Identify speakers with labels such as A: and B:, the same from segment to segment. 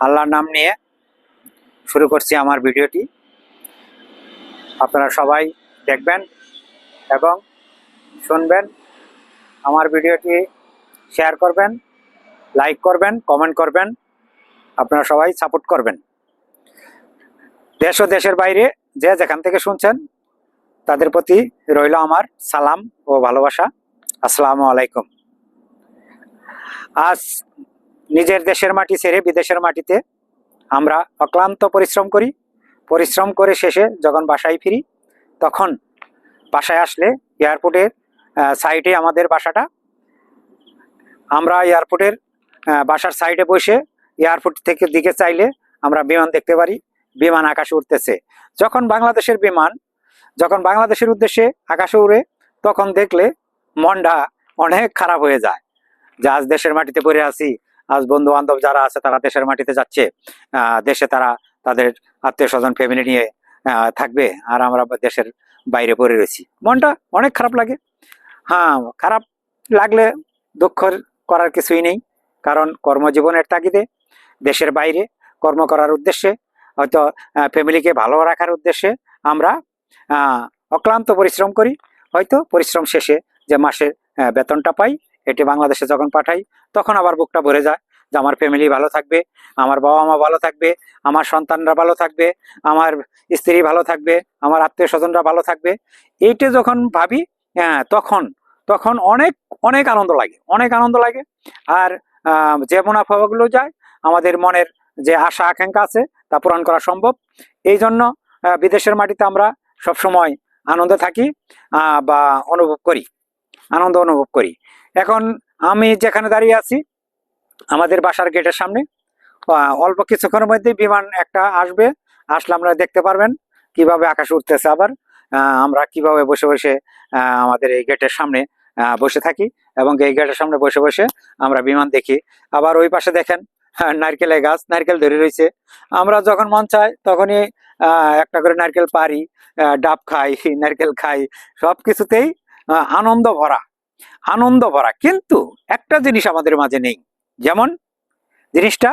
A: আল্লাহর নাম নিয়ে শুরু করছি আমার ভিডিওটি। আপনারা সবাই দেখবেন এবং শুনবেন, আমার ভিডিওটি শেয়ার করবেন লাইক করবেন কমেন্ট করবেন, আপনারা সবাই সাপোর্ট করবেন। দেশ ও দেশের বাইরে যে যেখান থেকে শুনছেন, তাদের প্রতি রইল আমার সালাম ও ভালোবাসা। আসসালামু আলাইকুম। আজ নিজের দেশের মাটি ছেড়ে বিদেশের মাটিতে আমরা অক্লান্ত পরিশ্রম করি। পরিশ্রম করে শেষে যখন বাসায় ফিরি, তখন বাসায় আসলে এয়ারপোর্টের সাইডে আমাদের বাসাটা, আমরা এয়ারপোর্টের বাসার সাইডে বসে এয়ারপোর্ট থেকে দিকে চাইলে আমরা বিমান দেখতে পারি। বিমান আকাশে উঠতেছে যখন বাংলাদেশের বিমান, যখন বাংলাদেশের উদ্দেশ্যে আকাশে উড়ে, তখন দেখলে মনটা অনেক খারাপ হয়ে যায়। যে আজ দেশের মাটিতে পড়ে আছি আজ বন্ধু বান্ধব যারা আছে, তারা দেশের মাটিতে যাচ্ছে। দেশে তারা তাদের আত্মীয় স্বজন ফ্যামিলি নিয়ে থাকবে আর আমরা দেশের বাইরে পড়ে রয়েছি। মনটা অনেক খারাপ লাগে। হ্যাঁ খারাপ লাগলে দুঃখ করার কিছুই নেই। কারণ কর্মজীবনের তাগিদে দেশের বাইরে কর্ম করার উদ্দেশ্যে, হয়তো ফ্যামিলিকে ভালো রাখার উদ্দেশ্যে আমরা অক্লান্ত পরিশ্রম করি। হয়তো পরিশ্রম শেষে যে মাসের বেতনটা পাই এটি বাংলাদেশে যখন পাঠাই, তখন আবার বুকটা ভরে যায় যে আমার ফ্যামিলি ভালো থাকবে, আমার বাবা মা ভালো থাকবে, আমার সন্তানরা ভালো থাকবে, আমার স্ত্রী ভালো থাকবে, আমার আত্মীয় স্বজনরা ভালো থাকবে। এইটা যখন ভাবি হ্যাঁ তখন তখন অনেক অনেক আনন্দ লাগে, অনেক আনন্দ লাগে। আর যে মুনাফাগুলো যায়, আমাদের মনের যে আশা, আকাঙ্ক্ষা আছে, তা পূরণ করা সম্ভব। এই জন্য বিদেশের মাটিতে আমরা সবসময় আনন্দে থাকি বা অনুভব করি, আনন্দ অনুভব করি। এখন আমি যেখানে দাঁড়িয়ে আছি আমাদের বাসার গেটের সামনে অল্প কিছুক্ষণের মধ্যে বিমান একটা আসবে আসলে আমরা দেখতে পারবেন কীভাবে আকাশ উঠতেছে আবার আমরা কীভাবে বসে বসে আমাদের এই গেটের সামনে বসে থাকি এবং এই গেটের সামনে বসে বসে আমরা বিমান দেখি। আবার ওই পাশে দেখেন হ্যাঁ, নারকেলের গাছ নারকেল ধরে রয়েছে। আমরা যখন মন চায় তখনই একটা করে নারকেল পারি ডাব খাই নারকেল খাই সব কিছুতেই আনন্দ ভরা। আনন্দ ভরা। কিন্তু একটা জিনিস আমাদের মাঝে নেই। যেমন জিনিসটা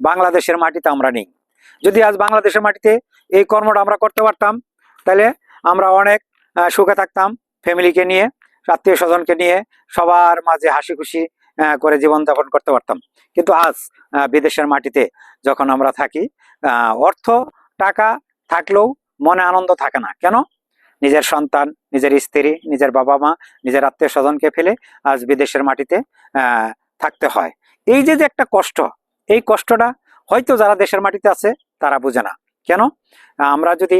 A: বাংলাদেশের মাটিতে আমরা নেই। যদি আজ বাংলাদেশের মাটিতে এই কর্মটা আমরা করতে পারতাম, তাহলে আমরা অনেক সুখে থাকতাম ফ্যামিলিকে নিয়ে, আত্মীয় স্বজনকে নিয়ে, সবার মাঝে হাসি খুশি করে জীবনযাপন করতে পারতাম। কিন্তু আজ বিদেশের মাটিতে যখন আমরা থাকি অর্থ, টাকা থাকলেও মনে আনন্দ থাকে না। কেন? নিজের সন্তান, নিজের স্ত্রী, নিজের বাবা মা, নিজের আত্মীয় স্বজনকে ফেলে আজ বিদেশের মাটিতে থাকতে হয়। এই যে যে একটা কষ্ট, এই কষ্টটা হয়তো যারা দেশের মাটিতে আছে, তারা বুঝে না। কেন? আমরা যদি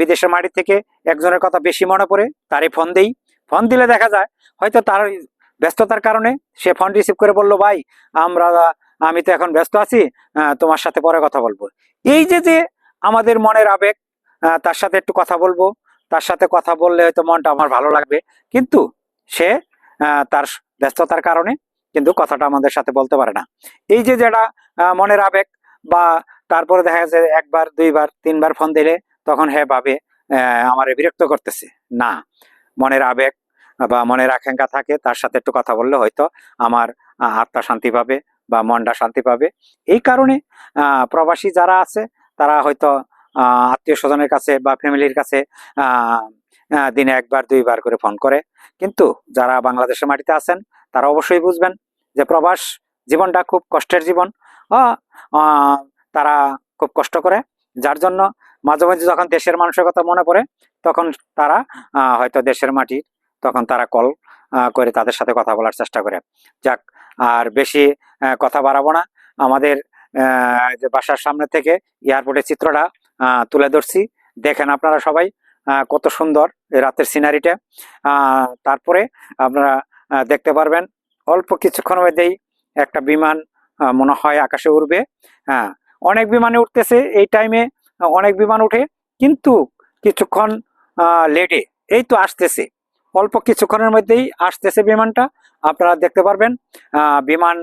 A: বিদেশের মাটি থেকে একজনের কথা বেশি মনে পড়ে, তারই ফোন দেই। ফোন দিলে দেখা যায়, হয়তো তার ব্যস্ততার কারণে সে ফোন রিসিভ করে বলল, ভাই, আমরা, আমি তো এখন ব্যস্ত আছি তোমার সাথে পরে কথা বলব। এই যে যে আমাদের মনের আবেগ তার সাথে একটু কথা বলব তার সাথে কথা বললে হয়তো মনটা আমার ভালো লাগবে। কিন্তু সে তার ব্যস্ততার কারণে কিন্তু কথাটা আমাদের সাথে বলতে পারে না। এই যে যেটা মনের আবেগ বা তারপরে দেখা যাচ্ছে একবার, দুইবার, তিনবার ফোন দিলে তখন হ্যাঁ ভাবে আমারে বিরক্ত করতেছে। না, মনের আবেগ বা মনের আকাঙ্ক্ষা থাকে, তার সাথে একটু কথা বললে হয়তো আমার আত্মা শান্তি পাবে বা মনটা শান্তি পাবে। এই কারণে প্রবাসী যারা আছে, তারা হয়তো আত্মীয় স্বজনের কাছে বা ফ্যামিলির কাছে দিনে একবার, দুইবার করে ফোন করে। কিন্তু যারা বাংলাদেশের মাটিতে আছেন, তারা অবশ্যই বুঝবেন যে প্রবাস জীবনটা খুব কষ্টের জীবন। তারা খুব কষ্ট করে। যার জন্য মাঝে মাঝে যখন দেশের মানুষের কথা মনে পড়ে, তখন তারা হয়তো দেশের মাটির তখন তারা কল করে তাদের সাথে কথা বলার চেষ্টা করে। যাক, আর বেশি কথা বাড়াবো না। আমাদের যে বাসার সামনে থেকে এয়ারপোর্টের চিত্রটা তুলে ধরছি। দেখেন আপনারা সবাই কত সুন্দর রাতের সিনারিটা। তারপরে আপনারা দেখতে পারবেন, অল্প কিছুক্ষণ মধ্যেই একটা বিমান মনে হয় আকাশে উড়বে। হ্যাঁ অনেক বিমানে উঠতেছে, এই টাইমে অনেক বিমান উঠে কিন্তু কিছুক্ষণ লেটে এই তো আসতেছে। অল্প কিছুক্ষণের মধ্যেই আসতেছে বিমানটা, আপনারা দেখতে পারবেন বিমান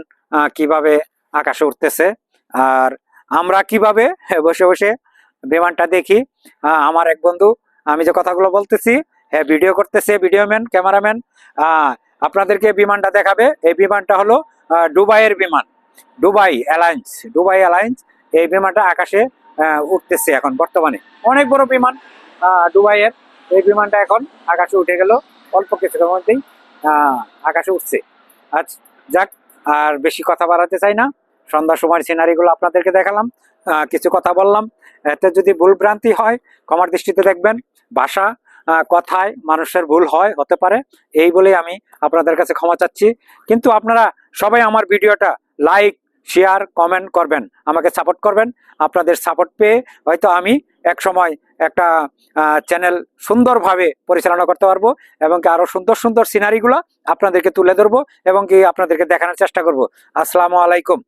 A: কীভাবে আকাশে উঠতেছে আর আমরা কীভাবে বসে বসে বিমানটা দেখি। আমার এক বন্ধু আমি যে কথাগুলো বলতেছি হ্যাঁ ভিডিও করতেছে ভিডিও ম্যান ক্যামেরাম্যান আপনাদেরকে বিমানটা দেখাবে। এই বিমানটা হলো ডুবাইয়ের বিমান ডুবাই অ্যালায়েন্স ডুবাই অ্যালায়েন্স এই বিমানটা আকাশে উঠতেছে এখন বর্তমানে। অনেক বড় বিমান আহ, দুবাইয়ের। এই বিমানটা এখন আকাশে উঠে গেল অল্প কিছুক্ষণের মধ্যেই আকাশে উঠছে। আচ্ছা যাক আর বেশি কথা বাড়াতে চাই না। সন্ধ্যার সময় সিনারিগুলো আপনাদেরকে দেখালাম কিছু কথা বললাম। এতে যদি ভুল ভ্রান্তি হয় কমার দৃষ্টিতে দেখবেন, ভাষা কথায় মানুষের ভুল হয়, হতে পারে। এই বলেই আমি আপনাদের কাছে ক্ষমা চাচ্ছি। কিন্তু আপনারা সবাই আমার ভিডিওটা লাইক শেয়ার কমেন্ট করবেন, আমাকে সাপোর্ট করবেন। আপনাদের সাপোর্ট পেয়ে হয়তো আমি এক সময় একটা চ্যানেল সুন্দরভাবে পরিচালনা করতে পারব এবং কি আরও সুন্দর সুন্দর সিনারিগুলো আপনাদেরকে তুলে ধরবো এবং কি আপনাদেরকে দেখানোর চেষ্টা করব। আসসালামু আলাইকুম।